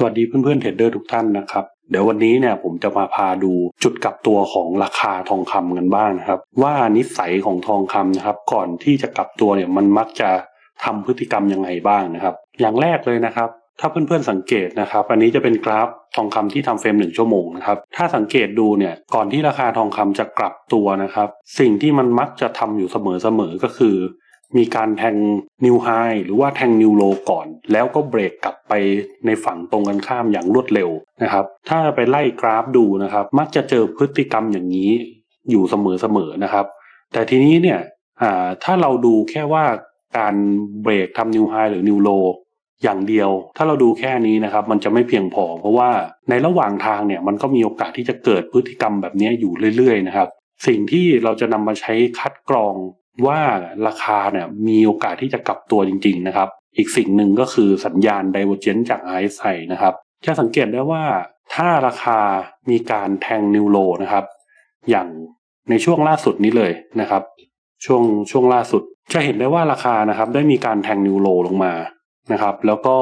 สวัสดีเพื่อนๆเทรดเดอร์ทุกท่านนะครับ เดี๋ยววันนี้เนี่ยผมจะมาพาดูจุดกลับตัวของราคาทองคำกันบ้างนะครับ ว่านิสัยของทองคำนะครับ ก่อนที่จะกลับตัวเนี่ยมันมักจะทำพฤติกรรมยังไงบ้างนะครับ อย่างแรกเลยนะครับ ถ้าเพื่อนๆสังเกตนะครับ อันนี้จะเป็นกราฟทองคำที่ทำเฟรมหนึ่งชั่วโมงนะครับ ถ้าสังเกตดูเนี่ยก่อนที่ราคาทองคำจะกลับตัวนะครับ สิ่งที่มันมักจะทำอยู่เสมอๆก็คือ มีการแทงนิวไฮหรือว่าแทงนิวโลก่อน แล้วก็เบรกกลับไปในฝั่งตรงกันข้ามอย่างรวดเร็วนะครับ ถ้าไปไล่กราฟดูนะครับ มักจะเจอพฤติกรรมอย่างนี้อยู่เสมอๆนะครับ แต่ทีนี้เนี่ยถ้าเราดูแค่ว่าการเบรกทำนิวไฮหรือนิวโลอย่างเดียว ถ้าเราดูแค่นี้นะครับ มันจะไม่เพียงพอ เพราะว่าในระหว่างทางเนี่ยมันก็มีโอกาสที่จะเกิดพฤติกรรมแบบนี้อยู่เรื่อยๆนะครับ สิ่งที่เราจะนำมาใช้คัดกรอง ว่าราคาเนี่ยมีโอกาสที่จะกลับตัวจริง ๆ นะครับ อีกสิ่งหนึ่งก็คือสัญญาณ divergence จาก RSI นะครับ จะสังเกตได้ว่าถ้าราคามีการแทงนิวโลนะครับ อย่างในช่วงล่าสุดนี้เลยนะครับ ช่วงช่วงล่าสุด จะเห็นได้ว่าราคานะครับ ได้มีการแทงนิวโลลงมานะครับ แล้วก็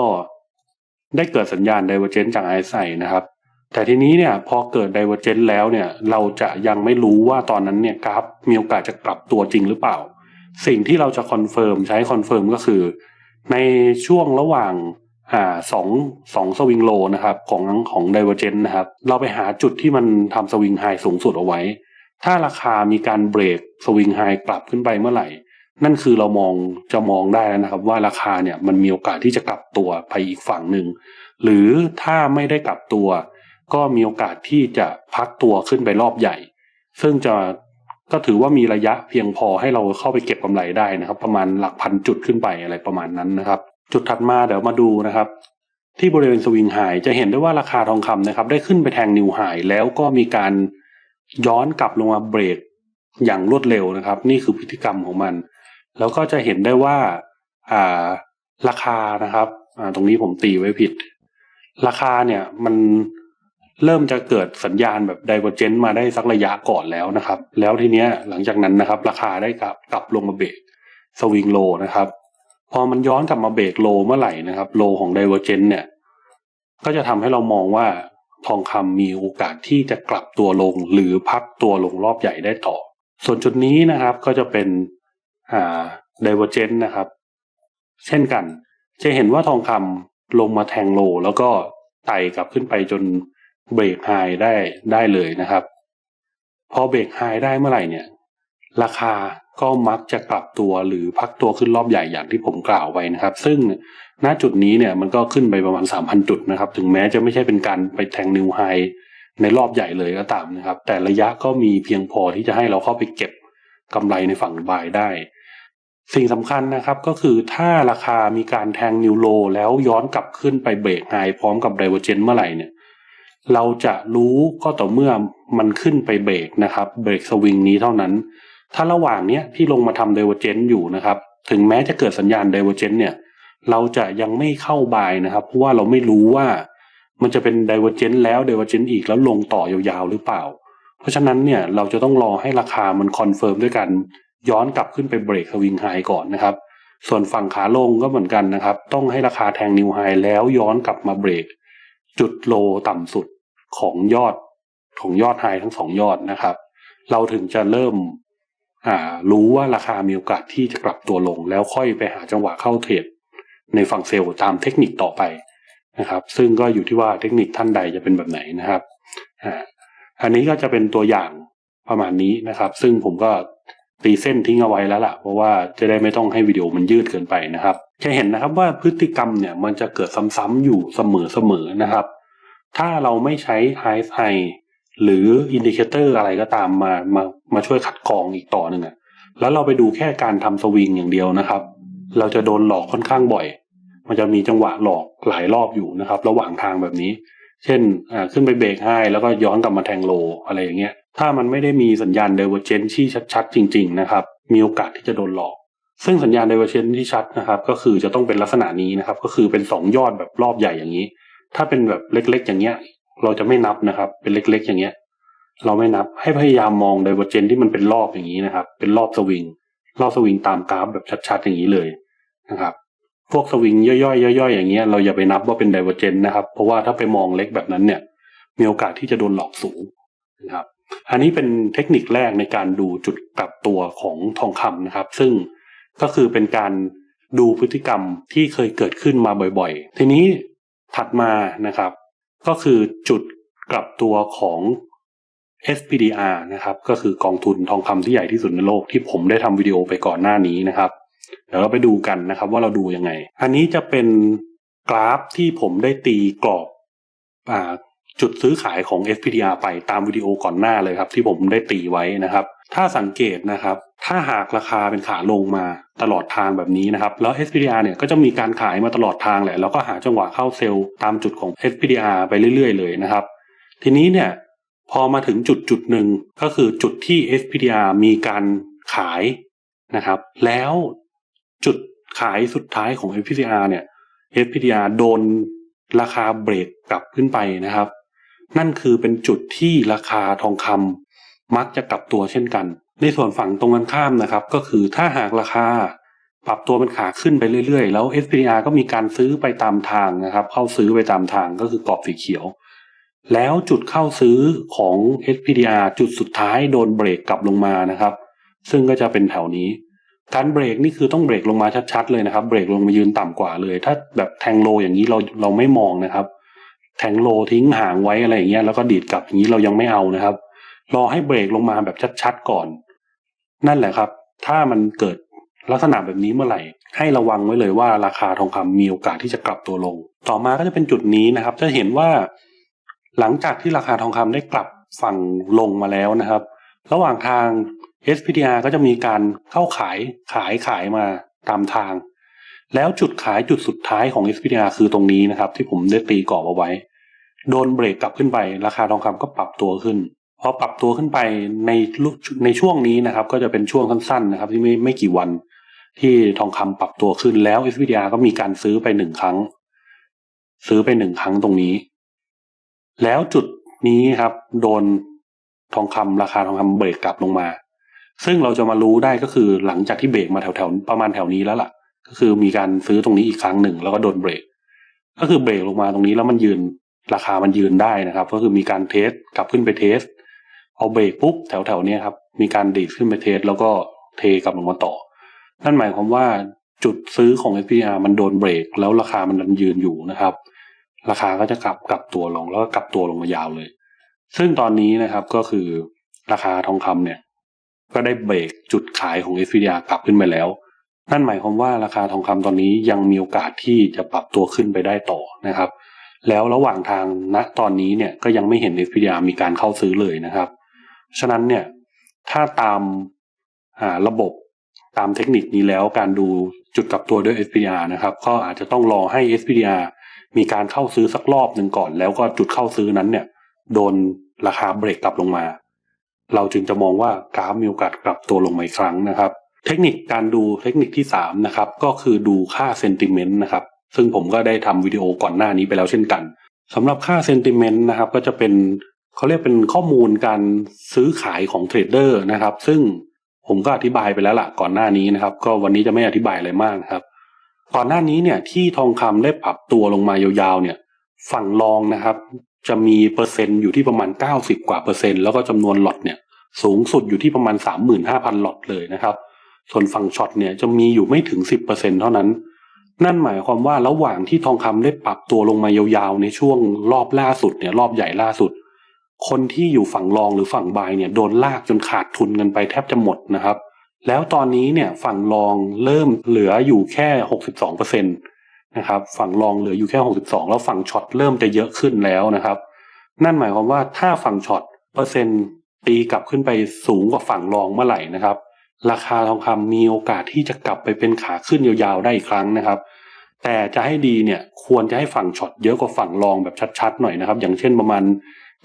ได้เกิดสัญญาณ divergence จาก RSI นะครับแต่ทีนี้เนี่ยพอเกิด divergence แล้วเนี่ยเราจะยังไม่รู้ว่าตอนนั้นเนี่ยกราฟมีโอกาสจะกลับตัวจริงหรือเปล่า สิ่งที่เราจะคอนเฟิร์มใช้คอนเฟิร์มก็คือ ในช่วงระหว่างอ่าสองสองสวิงโลนะครับของของ divergence นะครับ เราไปหาจุดที่มันทำสวิงไฮสูงสุดเอาไว้ ถ้าราคามีการเบรกสวิงไฮกลับขึ้นไปเมื่อไหร่ นั่นคือเรามองจะมองได้นะครับ ว่าราคาเนี่ยมันมีโอกาสที่จะกลับตัวไปอีกฝั่งหนึ่งหรือถ้าไม่ได้กลับตัว ก็มีโอกาสที่จะพักตัวขึ้นไปรอบใหญ่ ซึ่งจะ ก็ถือว่ามีระยะเพียงพอให้เราเข้าไปเก็บกำไรได้นะครับ ประมาณหลักพันจุดขึ้นไปอะไรประมาณนั้นนะครับ จุดถัดมาเดี๋ยวมาดูนะครับ ที่บริเวณสวิงไฮจะเห็นได้ว่าราคาทองคำนะครับ ได้ขึ้นไปแทงนิวไฮแล้วก็มีการย้อนกลับลงมาเบรกอย่างรวดเร็วนะครับ นี่คือพฤติกรรมของมัน แล้วก็จะเห็นได้ว่าอ่าราคานะครับอ่าตรงนี้ผมตีไว้ผิด ราคาเนี่ยมัน เริ่มจะเกิดสัญญาณแบบไดเวอร์เจนต์มาได้สักระยะก่อนแล้วนะครับ แล้วทีเนี้ยหลังจากนั้นนะครับ ราคาได้กลับกลับลงมาเบรกสวิงโลนะครับ พอมันย้อนกลับมาเบรกโลเมื่อไหร่นะครับโลของไดเวอร์เจนต์เนี่ย ก็จะทำให้เรามองว่าทองคำมีโอกาสที่จะกลับตัวลงหรือพักตัวลงรอบใหญ่ได้ต่อ ส่วนจุดนี้นะครับก็จะเป็นอ่าไดเวอร์เจนต์นะครับ เช่นกัน จะเห็นว่าทองคำลงมาแทงโล แล้วก็ไต่กลับขึ้นไปจน เบรกไฮได้ได้เลยนะครับ พอเบรกไฮได้เมื่อไหร่เนี่ย ราคาก็มักจะกลับตัวหรือพักตัวขึ้นรอบใหญ่อย่างที่ผมกล่าวไว้นะครับ ซึ่งณจุดนี้เนี่ยมันก็ขึ้นไปประมาณ 3,000 จุดนะครับ ถึงแม้จะไม่ใช่เป็นการไปแทงนิวไฮในรอบใหญ่เลยก็ตามนะครับ แต่ระยะก็มีเพียงพอที่จะให้เราเข้าไปเก็บกำไรในฝั่งบายได้ สิ่งสำคัญนะครับก็คือถ้าราคามีการแทงนิวโลแล้วย้อนกลับขึ้นไปเบรกไฮพร้อมกับไดเวอร์เจนเมื่อไหร่เนี่ย เราจะรู้ก็ต่อเมื่อมันขึ้นไปเบรกนะครับเบรกสวิงนี้เท่านั้น ถ้าระหว่างเนี้ยที่ลงมาทำเดเวอร์เจนอยู่นะครับ ถึงแม้จะเกิดสัญญาณเดเวอร์เจนเนี่ย เราจะยังไม่เข้าบายนะครับ เพราะว่าเราไม่รู้ว่ามันจะเป็นเดเวอร์เจนแล้วเดเวอร์เจนอีกแล้วลงต่อยาวๆหรือเปล่า เพราะฉะนั้นเนี่ยเราจะต้องรอให้ราคามันคอนเฟิร์มด้วยกันย้อนกลับขึ้นไปเบรกสวิงไฮก่อนนะครับ ส่วนฝั่งขาลงก็เหมือนกันนะครับ ต้องให้ราคาแทงนิวไฮแล้วย้อนกลับมาเบรกจุดโลต่ำสุด ของยอดของยอดไฮทั้งสองยอดนะครับ เราถึงจะเริ่มรู้ว่าราคามีโอกาสที่จะกลับตัวลง แล้วค่อยไปหาจังหวะเข้าเทรดในฝั่งเซลล์ตามเทคนิคต่อไปนะครับ ซึ่งก็อยู่ที่ว่าเทคนิคท่านใดจะเป็นแบบไหนนะครับอันนี้ก็จะเป็นตัวอย่างประมาณนี้นะครับ ซึ่งผมก็ตีเส้นทิ้งเอาไว้แล้วล่ะ เพราะว่าจะได้ไม่ต้องให้วิดีโอมันยืดเกินไปนะครับ จะเห็นนะครับว่าพฤติกรรมเนี่ยมันจะเกิดซ้ำๆอยู่เสมอๆนะครับ ถ้าเราไม่ใช้ RSI หรืออินดิเคเตอร์อะไรก็ตามมามามาช่วยคัดกรองอีกต่อหนึ่งอะแล้วเราไปดูแค่การทำสวิงอย่างเดียวนะครับ เราจะโดนหลอกค่อนข้างบ่อย มันจะมีจังหวะหลอกหลายรอบอยู่นะครับ ระหว่างทางแบบนี้ เช่นขึ้นไปเบรกให้แล้วก็ย้อนกลับมาแทงโลอะไรอย่างเงี้ย ถ้ามันไม่ได้มีสัญญาณเดเวอร์เจนที่ชัดๆ จริง ๆ นะครับ มีโอกาสที่จะโดนหลอก ซึ่งสัญญาณเดเวอร์เจนที่ชัดนะครับ ก็คือจะต้องเป็นลักษณะนี้นะครับ ก็คือเป็นสองยอดแบบรอบใหญ่อย่างนี้ ถ้าเป็นแบบเล็กๆ อย่างเงี้ย เราจะไม่นับนะครับ เป็นเล็ก ๆ อย่างเงี้ย เราไม่นับให้พยายามมองไดเวอร์เจนที่มันเป็นรอบอย่างนี้นะครับ เป็นรอบสวิงรอบสวิงตามกราฟแบบชัดๆ อย่างนี้เลยนะครับ พวกสวิงย่อยๆย่อยๆอย่างเงี้ยเราอย่าไปนับว่าเป็นไดเวอร์เจนนะครับ เพราะว่าถ้าไปมองเล็กแบบนั้นเนี่ย มีโอกาสที่จะโดนหลอกสูงนะครับ อันนี้เป็นเทคนิคแรกในการดูจุดกลับตัวของทองคำนะครับ ซึ่งก็คือเป็นการดูพฤติกรรมที่เคยเกิดขึ้นมาบ่อยๆ ทีนี้ ถัดมานะครับ ก็คือจุดกลับตัวของ SPDR นะครับก็คือกองทุนทองคำที่ใหญ่ที่สุดในโลกที่ผมได้ทำวิดีโอไปก่อนหน้านี้นะครับ เดี๋ยวเราไปดูกันนะครับว่าเราดูยังไง อันนี้จะเป็นกราฟที่ผมได้ตีกรอบอจุดซื้อขายของ SPDR ไปตามวิดีโอก่อนหน้าเลยครับ ที่ผมได้ตีไว้นะครับ ถ้าสังเกตนะครับ ถ้าหากราคาเป็นขาลงมาตลอดทางแบบนี้นะครับ แล้ว SPDR เนี่ยก็จะมีการขายมาตลอดทางแหละ แล้วก็หาจังหวะเข้าเซลล์ตามจุดของ SPDR ไปเรื่อยๆ เลยนะครับ ทีนี้เนี่ยพอมาถึงจุดจุดหนึ่งก็คือจุดที่ SPDR มีการขายนะครับ แล้วจุดขายสุดท้ายของ SPDR เนี่ย SPDR โดนราคาเบรกกลับขึ้นไปนะครับ นั่นคือเป็นจุดที่ราคาทองคำ มักจะกลับตัวเช่นกัน ในส่วนฝั่งตรงกันข้ามนะครับ ก็คือถ้าหากราคาปรับตัวเป็นขาขึ้นไปเรื่อยๆ แล้ว SPDR ก็มีการซื้อไปตามทางนะครับ เข้าซื้อไปตามทางก็คือกรอบสีเขียว แล้วจุดเข้าซื้อของ SPDR จุดสุดท้ายโดนเบรกกลับลงมานะครับ ซึ่งก็จะเป็นแถวนี้ การเบรกนี่คือต้องเบรกลงมาชัดๆเลยนะครับ เบรกลงมายืนต่ำกว่าเลย ถ้าแบบแทงโลอย่างนี้เราเราไม่มองนะครับ แทงโลทิ้งห่างไว้อะไรอย่างเงี้ยแล้วก็ดีดกลับอย่างนี้เรายังไม่เอานะครับ รอให้เบรกลงมาแบบชัดๆก่อน นั่นแหละครับ ถ้ามันเกิดลักษณะแบบนี้เมื่อไหร่ ให้ระวังไว้เลยว่าราคาทองคำมีโอกาสที่จะกลับตัวลง ต่อมาก็จะเป็นจุดนี้นะครับ จะเห็นว่า หลังจากที่ราคาทองคำได้กลับฝั่งลงมาแล้วนะครับ ระหว่างทาง SPDR ก็จะมีการเข้าขายขายขายมาตามทาง แล้วจุดขายจุดสุดท้ายของ SPDR คือตรงนี้นะครับ ที่ผมได้ตีกรอบเอาไว้ โดนเบรกกลับขึ้นไป ราคาทองคำก็ปรับตัวขึ้น พอปรับตัวขึ้นไปในในช่วงนี้นะครับ ก็จะเป็นช่วงสั้นๆนะครับ ที่ไม่ไม่กี่วันที่ทองคำปรับตัวขึ้นแล้ว SPDR ก็มีการซื้อไปหนึ่งครั้ง ซื้อไปหนึ่งครั้งตรงนี้ แล้วจุดนี้ครับ โดนทองคำราคาทองคำเบรกกลับลงมา ซึ่งเราจะมารู้ได้ก็คือหลังจากที่เบรกมาแถวๆประมาณแถวนี้แล้วล่ะ ก็คือมีการซื้อตรงนี้อีกครั้งหนึ่งแล้วก็โดนเบรก ก็คือเบรกลงมาตรงนี้แล้วมันยืนราคามันยืนได้นะครับ ก็คือมีการเทสกลับขึ้นไปเทส เอาเบรกปุ๊บแถวๆนี้ครับมีการดีดขึ้นไปเทสแล้วก็เทกลับลงมาต่อ นั่นหมายความว่าจุดซื้อของ SPR มันโดนเบรก แล้วราคามันยืนอยู่นะครับ ราคาก็จะกลับกลับตัวลงแล้วก็กลับตัวลงมายาวเลย ซึ่งตอนนี้นะครับก็คือราคาทองคำเนี่ย ก็ได้เบรกจุดขายของ SPR กลับขึ้นไปแล้ว นั่นหมายความว่าราคาทองคำตอนนี้ยังมีโอกาสที่จะปรับตัวขึ้นไปได้ต่อนะครับ แล้วระหว่างทางณตอนนี้เนี่ยก็ยังไม่เห็น SPR มีการเข้าซื้อเลยนะครับ ฉะนั้นเนี่ยถ้าตามาระบบตามเทคนิคนี้แล้วการดูจุดกลับตัวด้วย SPDR นะครับ ก็อาจจะต้องรอให้ SPDR มีการเข้าซื้อสักรอบหนึ่งก่อน แล้วก็จุดเข้าซื้อนั้นเนี่ย โดนราคาเบรกกลับลงมา เราจึงจะมองว่ากราฟมีโอกาสกลับตัวลงมาอีกครั้งนะครับ เทคนิคการดูเทคนิคที่สามนะครับก็คือดูค่าเซนติเมนต์นะครับ ซึ่งผมก็ได้ทำวิดีโอก่อนหน้านี้ไปแล้วเช่นกันสำหรับค่าเซนติเมนต์นะครับก็จะเป็น เขาเรียกเป็นข้อมูลการซื้อขายของเทรดเดอร์นะครับ ซึ่งผมก็อธิบายไปแล้วล่ะก่อนหน้านี้นะครับ ก็วันนี้จะไม่อธิบายอะไรมากครับ ก่อนหน้านี้เนี่ยที่ทองคำได้ปรับตัวลงมายาวๆเนี่ย ฝั่งรองนะครับ จะมีเปอร์เซ็นต์อยู่ที่ประมาณ 90 กว่าเปอร์เซ็นต์แล้วก็จำนวนหลอดเนี่ยสูงสุดอยู่ที่ประมาณ 35,000หลอดเลยนะครับ ส่วนฝั่งช็อตเนี่ยจะมีอยู่ไม่ถึง 10%เท่านั้น นั่นหมายความว่าระหว่างที่ทองคำได้ปรับตัวลงมายาวๆในช่วงรอบล่าสุดเนี่ยรอบใหญ่ล่าสุด คนที่อยู่ฝั่งรองหรือฝั่งบายเนี่ยโดนลากจนขาดทุนกันไปแทบจะหมดนะครับ แล้วตอนนี้เนี่ยฝั่งรองเริ่มเหลืออยู่แค่62%นตนะครับฝั่งรองเหลืออยู่แค่62แล้วฝั่งช็อตเริ่มจะเยอะขึ้นแล้วนะครับ นั่นหมายความว่าถ้าฝั่งช็อตเปอร์เซ็นต์ตีกลับขึ้นไปสูงกว่าฝั่งรองเมื่อไหร่นะครับ ราคาทองคำมีโอกาสที่จะกลับไปเป็นขาขึ้นยาวๆได้อีกครั้งนะครับ แต่จะให้ดีเนี่ยควรจะให้ฝั่งช็อตเยอะกว่าฝั่งรองแบบชัดๆหน่อยนะครับ อย่างเช่นประมาณ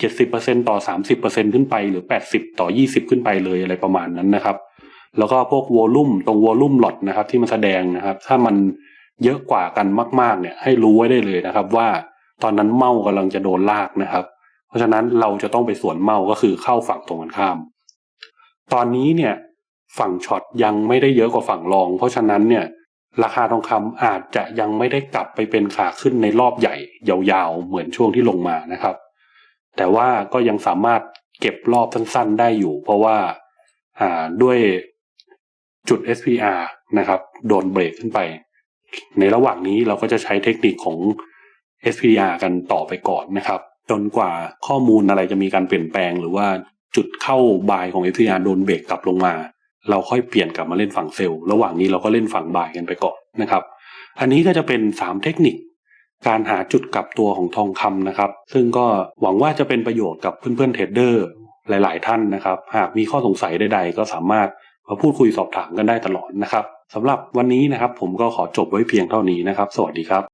70%ต่อ30%ขึ้นไป หรือ80ต่อ20ขึ้นไปเลยอะไรประมาณนั้นนะครับ แล้วก็พวกวอลลุ่มตรงวอลลุ่มหลอดนะครับ ที่มันแสดงนะครับ ถ้ามันเยอะกว่ากันมาก ๆ เนี่ย ให้รู้ไว้ได้เลยนะครับ ว่าตอนนั้นเมากำลังจะโดนลากนะครับ เพราะฉะนั้นเราจะต้องไปสวนเมาก็คือเข้าฝั่งตรงกันข้าม ตอนนี้เนี่ยฝั่งช็อตยังไม่ได้เยอะกว่าฝั่งรอง เพราะฉะนั้นเนี่ยราคาทองคำอาจจะยังไม่ได้กลับไปเป็นขาขึ้นในรอบใหญ่ยาวๆ เหมือนช่วงที่ลงมานะครับ แต่ว่าก็ยังสามารถเก็บรอบสั้นๆได้อยู่ เพราะว่าอ่าด้วยจุด SPR นะครับ โดนเบรกขึ้นไป ในระหว่างนี้เราก็จะใช้เทคนิคของ SPR กันต่อไปก่อนนะครับ จนกว่าข้อมูลอะไรจะมีการเปลี่ยนแปลง หรือว่าจุดเข้าบายของ SPR โดนเบรกกลับลงมา เราค่อยเปลี่ยนกลับมาเล่นฝั่งเซลล์ระหว่างนี้เราก็เล่นฝั่งบายกันไปก่อนนะครับ อันนี้ก็จะเป็น 3 เทคนิค การหาจุดกลับตัวของทองคำนะครับ ซึ่งก็หวังว่าจะเป็นประโยชน์กับเพื่อนๆเทรดเดอร์หลาย ๆ ท่านนะครับ หากมีข้อสงสัยใด ๆ ก็สามารถมาพูดคุยสอบถามกันได้ตลอดนะครับสำหรับวันนี้นะครับ ผมก็ขอจบไว้เพียงเท่านี้นะครับ สวัสดีครับ